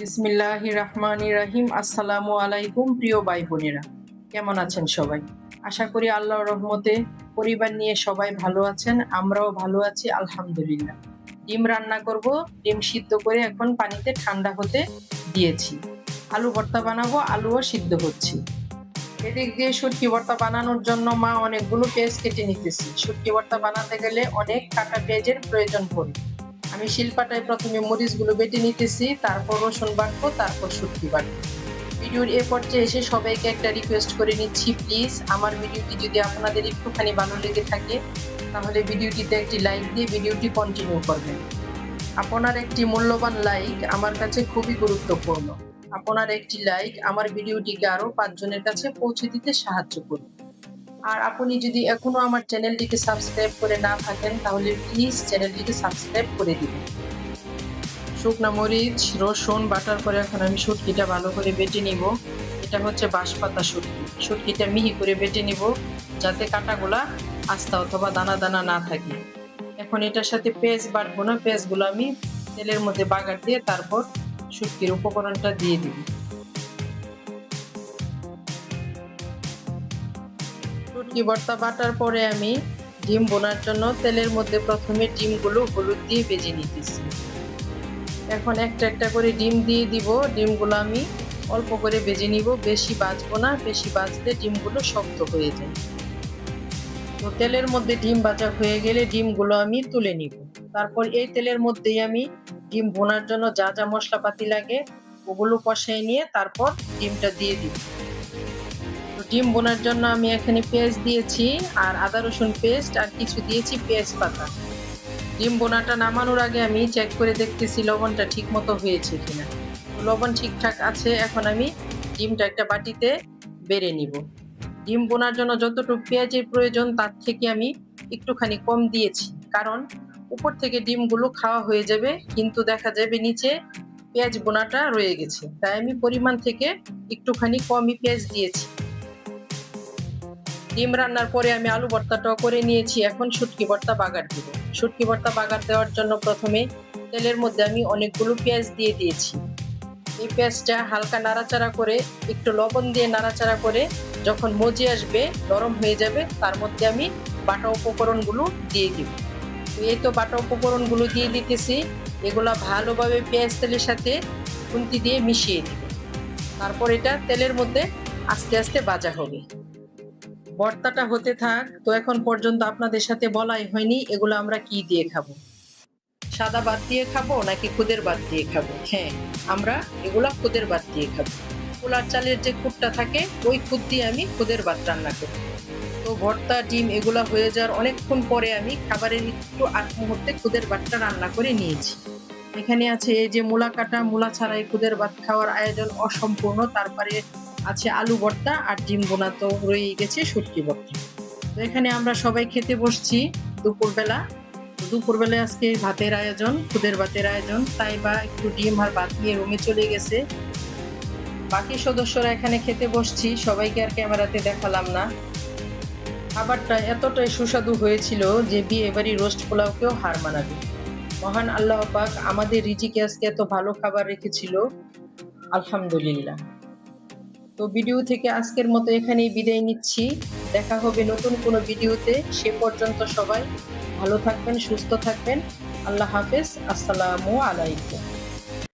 বিসমিল্লাহ রহমান রাহিম আসসালামু আলাইকুম প্রিয় ভাই বোনেরা। কেমন আছেন সবাই? আশা করি আল্লাহর রহমতে পরিবার নিয়ে সবাই ভালো আছেন, আমরাও ভালো আছি, আলহামদুলিল্লাহ। ডিম রান্না করব, ডিম সিদ্ধ করে এখন পানিতে ঠান্ডা হতে দিয়েছি। আলু ভর্তা বানাবো, আলুও সিদ্ধ হচ্ছে। এদিক দিয়ে শুটকি ভর্তা বানানোর জন্য মা অনেকগুলো পেঁয়াজ কেটে নিতেছি। শুটকি ভর্তা বানাতে গেলে অনেক কাটা পেঁয়াজের প্রয়োজন পড়ে। আমি শিল্পাটায় প্রথমে মরিচগুলো বেটে নিতেছি, তারপর রসুন বাটবো, তারপর শুটকি বাটবো। ভিডিওর এ পর্যায়ে এসে সবাইকে একটা রিকোয়েস্ট করে নিচ্ছি প্লিজ আমার ভিডিওটি যদি আপনাদের একটুখানি ভালো লেগে থাকে, তাহলে ভিডিওটিতে একটি লাইক দিয়ে ভিডিওটি কন্টিনিউ করবেন। আপনার একটি মূল্যবান লাইক আমার কাছে খুবই গুরুত্বপূর্ণ। আপনার একটি লাইক আমার ভিডিওটিকে আরও পাঁচজনের কাছে পৌঁছে দিতে সাহায্য করবে। আর আপনি যদি এখনও আমার চ্যানেলটিকে সাবস্ক্রাইব করে না থাকেন, তাহলে প্লিজ চ্যানেলটিকে সাবস্ক্রাইব করে দিবেন শুকনা মরিচ, রসুন, বাটার পরে এখন আমি শুটকিটা ভালো করে বেটে নিব। এটা হচ্ছে বাঁশপাতা শুটকি। শুটকিটা মিহি করে বেটে নিব, যাতে কাঁটাগুলা আস্তা অথবা দানা দানা না থাকে। এখন এটার সাথে পেঁয়াজ বাটবো না, পেঁয়াজগুলো আমি তেলের মধ্যে বাগার দিয়ে তারপর শুটকির উপকরণটা দিয়ে দিব। শুটকি ভর্তা বাটার পরে আমি ডিম বোনার জন্য তেলের মধ্যে প্রথমে ডিমগুলো হলুদ দিয়ে ভেজে নিতেছি। এখন একটা একটা করে ডিম দিয়ে দিব। ডিমগুলো আমি অল্প করে ভেজে নিব। বেশি বাজবো না। বেশি বাজলে ডিমগুলো শক্ত হয়ে যায়। তো তেলের মধ্যে ডিম ভাজা হয়ে গেলে ডিমগুলো আমি তুলে নিব। তারপর এই তেলের মধ্যেই আমি ডিম বোনার জন্য যা যা মশলাপাতি লাগে ওগুলো কষাই নিয়ে তারপর ডিমটা দিয়ে দিব। ডিম বোনার জন্য আমি এখানে পেঁয়াজ দিয়েছি আর আদা রসুন পেস্ট আর কিছু দিয়েছি পেঁয়াজ পাতা ডিম বোনাটা নামানোর আগে আমি চেক করে দেখতেছি লবণটা ঠিক মতো হয়েছে কিনা। লবণ ঠিকঠাক আছে, এখন আমি ডিমটা একটা বাটিতে বেড়ে নিব। ডিম বোনার জন্য যতটুকু পেঁয়াজের প্রয়োজন, তার থেকে আমি একটুখানি কম দিয়েছি। কারণ উপর থেকে ডিমগুলো খাওয়া হয়ে যাবে, কিন্তু দেখা যাবে নিচে পেঁয়াজ বোনাটা রয়ে গেছে। তাই আমি পরিমাণ থেকে একটুখানি কমই পেঁয়াজ দিয়েছি। ডিম রান্নার পরে আমি আলু ভর্তাটাও করে নিয়েছি। এখন শুটকি ভর্তা বাগার দিব। শুটকি ভর্তা বাগার দেওয়ার জন্য প্রথমে তেলের মধ্যে আমি অনেকগুলো পেঁয়াজ দিয়ে দিয়েছি। এই পেঁয়াজটা হালকা নাড়াচাড়া করে, একটু লবণ দিয়ে নাড়াচাড়া করে যখন মজি আসবে, নরম হয়ে যাবে, তার মধ্যে আমি বাটা উপকরণগুলো দিয়ে দিব। এই তো বাটা উপকরণগুলো দিয়ে দিতেছি। এগুলো ভালোভাবে পেঁয়াজ তেলের সাথে খুন্তি দিয়ে মিশিয়ে দিব। তারপর এটা তেলের মধ্যে আস্তে আস্তে ভাজা হবে। ভর্তাটা হতে থাক, তো এখন পর্যন্ত আপনাদের সাথে বলাই হয়নি এগুলো আমরা কি দিয়ে খাব? সাদা ভাত দিয়ে খাব নাকি খুদের ভাত দিয়ে খাব? হ্যাঁ আমরা এগুলা খুদের ভাত দিয়ে খাব। পোলার চালের যে খুদটা থাকে, ওই খুদ দিয়ে আমি খুদের ভাত রান্না করি। তো ভর্তা, ডিম এগুলা হয়ে যাওয়ার অনেকক্ষণ পরে আমি খাবারের একটু আগ মুহূর্তে খুদের ভাতটা রান্না করে নিয়েছি। এখানে আছে এই যে মূলা কাটা, মূলা ছাড়াই খুদের ভাত খাওয়ার আয়োজন অসম্পূর্ণ, তারপরে আছে আলু ভর্তা আর ডিম বোনা তো রয়েই গেছে শুটকি ভর্তা। তো এখানে আমরা সবাই খেতে বসছি দুপুরবেলা। দুপুরবেলায় আজকে ভাতের আয়োজন, খুদের ভাতের আয়োজন। তাই বা একটু ডিম আর ভাত নিয়ে রুমে চলে গেছে। বাকি সদস্যরা এখানে খেতে বসছি, সবাইকে আর ক্যামেরাতে দেখালাম না। খাবারটা এতটাই সুস্বাদু হয়েছিল যে বিয়ে বাড়ি রোস্ট পোলাওকেও হার মানাবে। মহান আল্লাহ পাক আমাদের রিজিকে আজকে এত ভালো খাবার রেখেছিল। আলহামদুলিল্লাহ। তো ভিডিও থেকে আজকের মতো এখানেই বিদায় নিচ্ছি। দেখা হবে নতুন কোনো ভিডিওতে। সে পর্যন্ত সবাই ভালো থাকবেন, সুস্থ থাকবেন। আল্লাহ হাফেজ। আসসালামু আলাইকুম।